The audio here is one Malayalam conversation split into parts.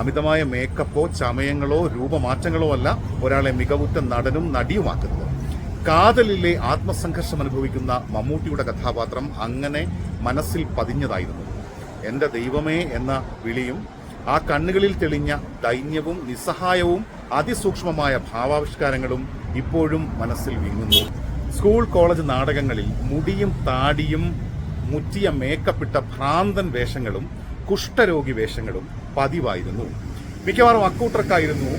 അമിതമായ മേക്കപ്പോ ചമയങ്ങളോ രൂപമാറ്റങ്ങളോ അല്ല ഒരാളെ മികവുറ്റ നടനും നടിയുമാക്കുന്നത്. കാതലിലെ ആത്മസംഘർഷം അനുഭവിക്കുന്ന മമ്മൂട്ടിയുടെ കഥാപാത്രം അങ്ങനെ മനസ്സിൽ പതിഞ്ഞതായിരുന്നു. എന്റെ ദൈവമേ എന്ന വിളിയും ആ കണ്ണുകളിൽ തെളിഞ്ഞ ദൈന്യവും നിസ്സഹായവും അതിസൂക്ഷ്മമായ ഭാവാവിഷ്കാരങ്ങളും ഇപ്പോഴും മനസ്സിൽ വീങ്ങുന്നു. സ്കൂൾ കോളേജ് നാടകങ്ങളിൽ മുടിയും താടിയും മുറ്റിയ മേക്കപ്പിട്ട ഭ്രാന്തൻ വേഷങ്ങളും കുഷ്ഠരോഗി വേഷങ്ങളും പതിവായിരുന്നു. മിക്കവാറും അക്കൂട്ടർക്കായിരുന്നു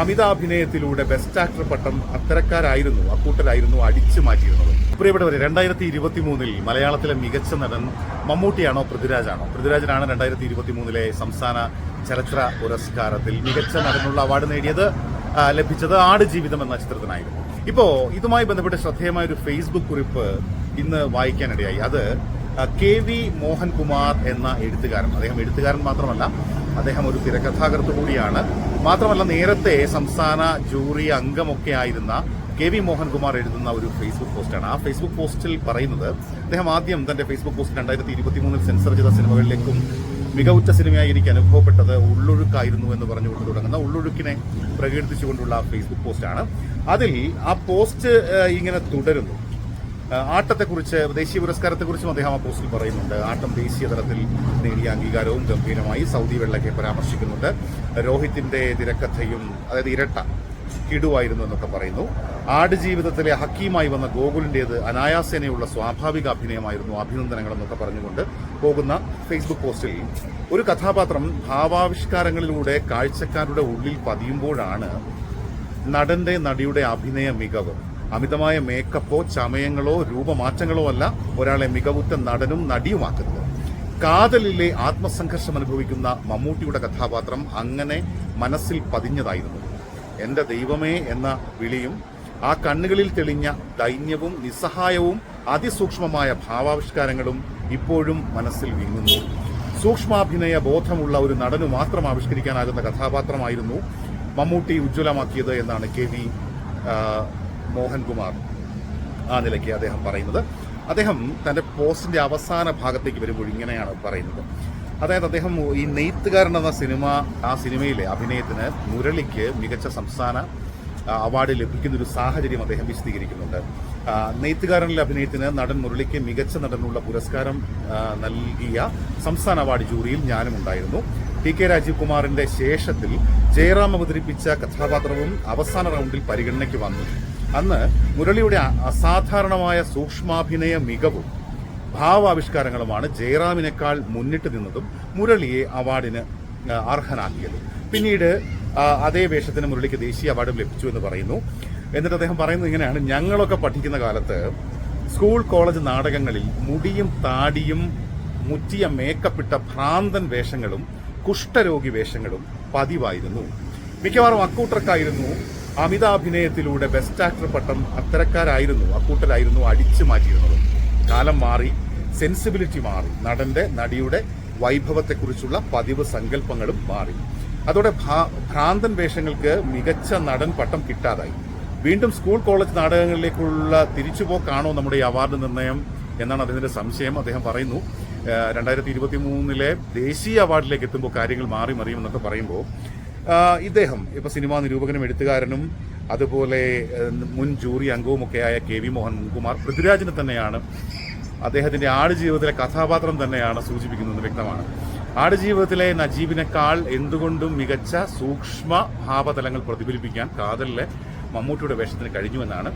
അമിതാഭിനയത്തിലൂടെ ബെസ്റ്റ് ആക്ടർ പട്ടം അത്തരക്കാരായിരുന്നു അക്കൂട്ടരായിരുന്നു അടിച്ചു മാറ്റിയിരുന്നത്. പ്രിയപ്പെട്ടവരെ രണ്ടായിരത്തി ഇരുപത്തി മൂന്നിൽ മലയാളത്തിലെ മികച്ച നടൻ മമ്മൂട്ടിയാണോ പൃഥ്വിരാജാണോ? പൃഥ്വിരാജനാണ് രണ്ടായിരത്തി ഇരുപത്തി മൂന്നിലെ സംസ്ഥാന ചലച്ചിത്ര പുരസ്കാരത്തിൽ മികച്ച നടനുള്ള അവാർഡ് നേടിയത് ലഭിച്ചത് ആട് ജീവിതം എന്ന ചിത്രത്തിനായിരുന്നു. ഇപ്പോ ഇതുമായി ബന്ധപ്പെട്ട് ശ്രദ്ധേയമായ ഒരു ഫേസ്ബുക്ക് കുറിപ്പ് ഇന്ന് വായിക്കാനിടയായി. അത് കെ വി മോഹൻകുമാർ എന്ന എഴുത്തുകാരൻ അദ്ദേഹം എഴുത്തുകാരൻ മാത്രമല്ല അദ്ദേഹം ഒരു തിരക്കഥാകൃത്ത് കൂടിയാണ്. മാത്രമല്ല നേരത്തെ സംസ്ഥാന ജൂറി അംഗമൊക്കെ ആയിരുന്ന കെ വി മോഹൻകുമാർ എഴുതുന്ന ഒരു ഫേസ്ബുക്ക് പോസ്റ്റാണ് ആ ഫേസ്ബുക്ക് പോസ്റ്റിൽ പറയുന്നത് അദ്ദേഹം ആദ്യം തന്റെ ഫേസ്ബുക്ക് പോസ്റ്റ് രണ്ടായിരത്തി ഇരുപത്തി മൂന്നിൽ സെൻസർ ചെയ്ത സിനിമകളിലേക്കും മികവുറ്റ സിനിമയായി എനിക്ക് അനുഭവപ്പെട്ടത് ഉള്ളൊഴുക്കായിരുന്നു എന്ന് പറഞ്ഞുകൊണ്ട് തുടങ്ങുന്ന ഉള്ളൊഴുക്കിനെ പ്രകീർത്തിച്ചുകൊണ്ടുള്ള ഫേസ്ബുക്ക് പോസ്റ്റാണ് അതിൽ ആ പോസ്റ്റ് ഇങ്ങനെ തുടരുന്നു. ആട്ടത്തെക്കുറിച്ച് ദേശീയ പുരസ്കാരത്തെക്കുറിച്ചും അദ്ദേഹം ആ പോസ്റ്റിൽ പറയുന്നുണ്ട്. ആട്ടം ദേശീയ തലത്തിൽ നേടിയ അംഗീകാരവും ഗംഭീരമായി സൗദി വെള്ളക്കെ പരാമർശിക്കുന്നുണ്ട്. രോഹിത്തിന്റെ തിരക്കഥയും അതായത് ഇരട്ട കിടുവായിരുന്നു എന്നൊക്കെ പറയുന്നു. ആടുജീവിതത്തിലെ ഹക്കീമായി വന്ന ഗോകുലിന്റേത് അനായാസേനയുള്ള സ്വാഭാവിക അഭിനയമായിരുന്നു അഭിനന്ദനങ്ങൾ എന്നൊക്കെ പറഞ്ഞുകൊണ്ട് പോകുന്ന ഫേസ്ബുക്ക് പോസ്റ്റിൽ ഒരു കഥാപാത്രം ഭാവാവിഷ്കാരങ്ങളിലൂടെ കാഴ്ചക്കാരുടെ ഉള്ളിൽ പതിയുമ്പോഴാണ് നടന്റെ നടിയുടെ അഭിനയ മികവ്. അമിതമായ മേക്കപ്പോ ചമയങ്ങളോ രൂപമാറ്റങ്ങളോ അല്ല ഒരാളെ മികവുറ്റ നടനും നടിയുമാക്കുന്നത്. കാതലിലെ ആത്മസംഘർഷം അനുഭവിക്കുന്ന മമ്മൂട്ടിയുടെ കഥാപാത്രം അങ്ങനെ മനസ്സിൽ പതിഞ്ഞതായിരുന്നു. എന്റെ ദൈവമേ എന്ന വിളിയും ആ കണ്ണുകളിൽ തെളിഞ്ഞ ദൈന്യവും നിസ്സഹായവും അതിസൂക്ഷ്മമായ ഭാവാവിഷ്കാരങ്ങളും ഇപ്പോഴും മനസ്സിൽ വിങ്ങുന്നു. സൂക്ഷ്മാഭിനയ ബോധമുള്ള ഒരു നടനു മാത്രം ആവിഷ്കരിക്കാനാകുന്ന കഥാപാത്രമായിരുന്നു മമ്മൂട്ടി ഉജ്ജ്വലമാക്കിയത് എന്നാണ് കെ വി മോഹൻകുമാർ ആ നിലയ്ക്ക് അദ്ദേഹം പറയുന്നത്. അദ്ദേഹം തന്റെ പോസ്റ്റിന്റെ അവസാന ഭാഗത്തേക്ക് വരുമ്പോൾ ഇങ്ങനെയാണ് പറയുന്നത്. അതായത് അദ്ദേഹം ഈ നെയ്ത്തുകാരൻ എന്ന സിനിമ ആ സിനിമയിലെ അഭിനയത്തിന് മുരളിക്ക് മികച്ച സംസ്ഥാന അവാർഡ് ലഭിക്കുന്ന ഒരു സാഹചര്യം അദ്ദേഹം വിശദീകരിക്കുന്നുണ്ട്. നെയ്ത്തുകാരനിലെ അഭിനയത്തിന് നടൻ മുരളിക്ക് മികച്ച നടനുള്ള പുരസ്കാരം നൽകിയ സംസ്ഥാന അവാർഡ് ജൂറിയിൽ ഞാനും ഉണ്ടായിരുന്നു. ടി കെ രാജീവ് കുമാറിന്റെ ശേഷത്തിൽ ജയറാം അവതരിപ്പിച്ച കഥാപാത്രവും അവസാന റൗണ്ടിൽ പരിഗണനയ്ക്ക് വന്നു. അന്ന് മുരളിയുടെ അസാധാരണമായ സൂക്ഷ്മാഭിനയ മികവും ഭാവാവിഷ്കാരങ്ങളുമാണ് ജയറാമിനേക്കാൾ മുന്നിട്ട് നിന്നതും മുരളിയെ അവാർഡിന് അർഹനാക്കിയത്. പിന്നീട് അതേ വേഷത്തിന് മുരളിക്ക് ദേശീയ അവാർഡും ലഭിച്ചു എന്ന് പറയുന്നു. എന്നിട്ട് അദ്ദേഹം പറയുന്നത് ഇങ്ങനെയാണ് ഞങ്ങളൊക്കെ പഠിക്കുന്ന കാലത്ത് സ്കൂൾ കോളേജ് നാടകങ്ങളിൽ മുടിയും താടിയും മുറ്റിയ മേക്കപ്പിട്ട ഭ്രാന്തൻ വേഷങ്ങളും കുഷ്ഠരോഗി വേഷങ്ങളും പതിവായിരുന്നു. മിക്കവാറും അക്കൂട്ടർക്കായിരുന്നു അമിതാഭിനയത്തിലൂടെ ബെസ്റ്റ് ആക്ടർ പട്ടം അത്തരക്കാരായിരുന്നു അക്കൂട്ടരായിരുന്നു അടിച്ചു മാറ്റിയിരുന്നത്. കാലം മാറി സെൻസിബിലിറ്റി മാറി നടന്റെ നടിയുടെ വൈഭവത്തെക്കുറിച്ചുള്ള പതിവ് സങ്കല്പങ്ങളും മാറി. അതോടെ ഭ്രാന്തൻ വേഷങ്ങൾക്ക് മികച്ച നടൻ പട്ടം കിട്ടാതായി. വീണ്ടും സ്കൂൾ കോളേജ് നാടകങ്ങളിലേക്കുള്ള തിരിച്ചുപോക്കാണോ നമ്മുടെ ഈ അവാർഡ് നിർണയം എന്നാണ് അദ്ദേഹത്തിന്റെ സംശയം. അദ്ദേഹം പറയുന്നു രണ്ടായിരത്തി ഇരുപത്തി മൂന്നിലെ ദേശീയ അവാർഡിലേക്ക് എത്തുമ്പോൾ കാര്യങ്ങൾ മാറി മറിയും എന്നൊക്കെ പറയുമ്പോൾ ഇദ്ദേഹം ഇപ്പോൾ സിനിമാ നിരൂപകനും എഴുത്തുകാരനും അതുപോലെ മുൻ ജൂറി അംഗവുമൊക്കെയായ കെ വി മോഹൻകുമാർ പൃഥ്വിരാജിനെ തന്നെയാണ് അദ്ദേഹത്തിന്റെ ആടുജീവിതത്തിലെ കഥാപാത്രം തന്നെയാണ് സൂചിപ്പിക്കുന്നത് വ്യക്തമാണ്. ആടുജീവിതത്തിലെ നജീബിനേക്കാൾ എന്തുകൊണ്ടും മികച്ച സൂക്ഷ്മ ഭാവതലങ്ങൾ പ്രതിഫലിപ്പിക്കാൻ കാതലിലെ മമ്മൂട്ടിയുടെ വേഷത്തിന് കഴിഞ്ഞുവെന്നാണ്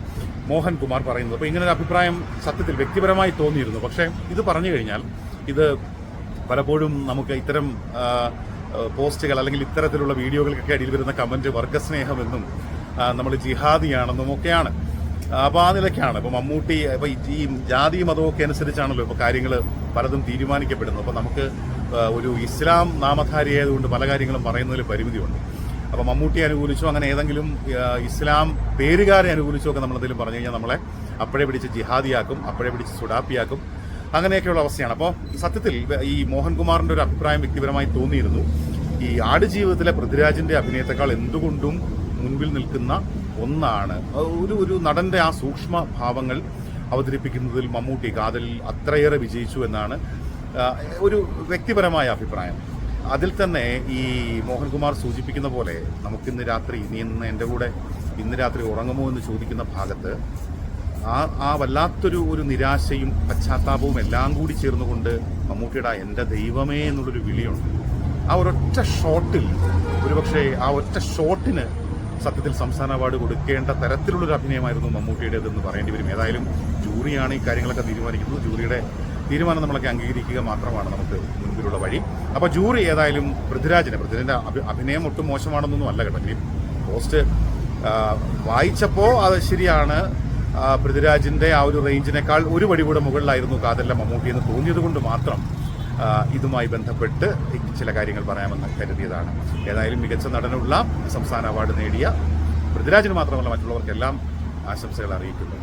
മോഹൻകുമാർ പറയുന്നത്. അപ്പോൾ ഇങ്ങനെ ഒരു അഭിപ്രായം സത്യത്തിൽ വ്യക്തിപരമായി തോന്നിയിരുന്നു. പക്ഷേ ഇത് പറഞ്ഞു കഴിഞ്ഞാൽ ഇത് പലപ്പോഴും നമുക്ക് ഇത്തരം പോസ്റ്റുകൾ അല്ലെങ്കിൽ ഇത്തരത്തിലുള്ള വീഡിയോകൾക്കൊക്കെ അടിയിൽ വരുന്ന കമന്റ് വർഗസ്നേഹമെന്നും നമ്മൾ ജിഹാദിയാണെന്നും ഒക്കെയാണ്. അപ്പൊ ആ നിലയ്ക്കാണ്. ഇപ്പൊ മമ്മൂട്ടി ഇപ്പൊ ഈ- ജാതി മതമൊക്കെ അനുസരിച്ചാണല്ലോ ഇപ്പൊ കാര്യങ്ങൾ പലതും തീരുമാനിക്കപ്പെടുന്നത്. അപ്പോൾ നമുക്ക് ഒരു ഇസ്ലാം നാമധാരിയായതുകൊണ്ട് പല കാര്യങ്ങളും പറയുന്നതിൽ പരിമിതിയുണ്ട്. അപ്പോൾ മമ്മൂട്ടിയെ അനുകൂലിച്ചോ അങ്ങനെ ഏതെങ്കിലും ഇസ്ലാം പേരുകാരെ അനുകൂലിച്ചോ ഒക്കെ നമ്മളെന്തെങ്കിലും പറഞ്ഞു കഴിഞ്ഞാൽ നമ്മളെ അപ്പോഴേ പിടിച്ച് ജിഹാദിയാക്കും അപ്പോഴേ പിടിച്ച് സുഡാപ്പിയാക്കും. അങ്ങനെയൊക്കെയുള്ള അവസ്ഥയാണ്. അപ്പോൾ സത്യത്തിൽ ഈ മോഹൻകുമാറിന്റെ ഒരു അഭിപ്രായം വ്യക്തിപരമായി തോന്നിയിരുന്നു. ഈ ആടുജീവിതത്തിലെ പൃഥ്വിരാജിന്റെ അഭിനയത്തെക്കാൾ എന്തുകൊണ്ടും മുൻപിൽ നിൽക്കുന്ന ഒന്നാണ്. ഒരു ഒരു നടന്റെ ആ സൂക്ഷ്മ ഭാവങ്ങൾ അവതരിപ്പിക്കുന്നതിൽ മമ്മൂട്ടി കാതലിൽ അത്രയേറെ വിജയിച്ചു എന്നാണ് ഒരു വ്യക്തിപരമായ അഭിപ്രായം. അതിൽ തന്നെ ഈ മോഹൻകുമാർ സൂചിപ്പിക്കുന്ന പോലെ നമുക്കിന്ന് രാത്രി നീ ഇന്ന് എന്റെ കൂടെ ഇന്ന് രാത്രി ഉറങ്ങുമോ എന്ന് ചോദിക്കുന്ന ഭാഗത്ത് ആ ആ വല്ലാത്തൊരു ഒരു നിരാശയും പശ്ചാത്താപവും എല്ലാം കൂടി ചേർന്നുകൊണ്ട് മമ്മൂട്ടിയുടെ എന്റെ ദൈവമേ എന്നുള്ളൊരു വിളിയുണ്ട്. ആ ഒരൊറ്റ ഷോട്ടിൽ ഒരുപക്ഷെ ആ ഒറ്റ ഷോട്ടിന് സത്യത്തിൽ സംസ്ഥാന അവാർഡ് കൊടുക്കേണ്ട തരത്തിലുള്ളൊരു അഭിനയമായിരുന്നു മമ്മൂട്ടിയുടേതെന്ന് പറയേണ്ടി വരും. ഏതായാലും ജൂറിയാണ് ഈ കാര്യങ്ങളൊക്കെ തീരുമാനിക്കുന്നത്. ജൂറിയുടെ തീരുമാനം നമ്മളൊക്കെ അംഗീകരിക്കുക മാത്രമാണ് നമുക്ക് മുൻപിലുള്ള വഴി. അപ്പോൾ ജൂറി ഏതായാലും പൃഥ്വിരാജിനെ പൃഥ്വിരാജിന്റെ അഭിനയം ഒട്ടും മോശമാണെന്നൊന്നും അല്ല കേട്ടോ. ഇനി പോസ്റ്റ് വായിച്ചപ്പോൾ അത് ശരിയാണ്. ആ, പൃഥ്വിരാജിന്റെ ആ ഒരു റേഞ്ചിനേക്കാൾ ഒരു പടി കൂടെ മുകളിലായിരുന്നു കാതല്ല മമ്മൂട്ടി എന്ന് തോന്നിയത് കൊണ്ട് മാത്രം ഇതുമായി ബന്ധപ്പെട്ട് ചില കാര്യങ്ങൾ പറയാമെന്ന് കരുതിയതാണ്. ഏതായാലും മികച്ച നടനുള്ള സംസ്ഥാന അവാർഡ് നേടിയ പൃഥ്വിരാജിന് മാത്രമല്ല മറ്റുള്ളവർക്കെല്ലാം ആശംസകൾ അറിയിക്കുന്നു.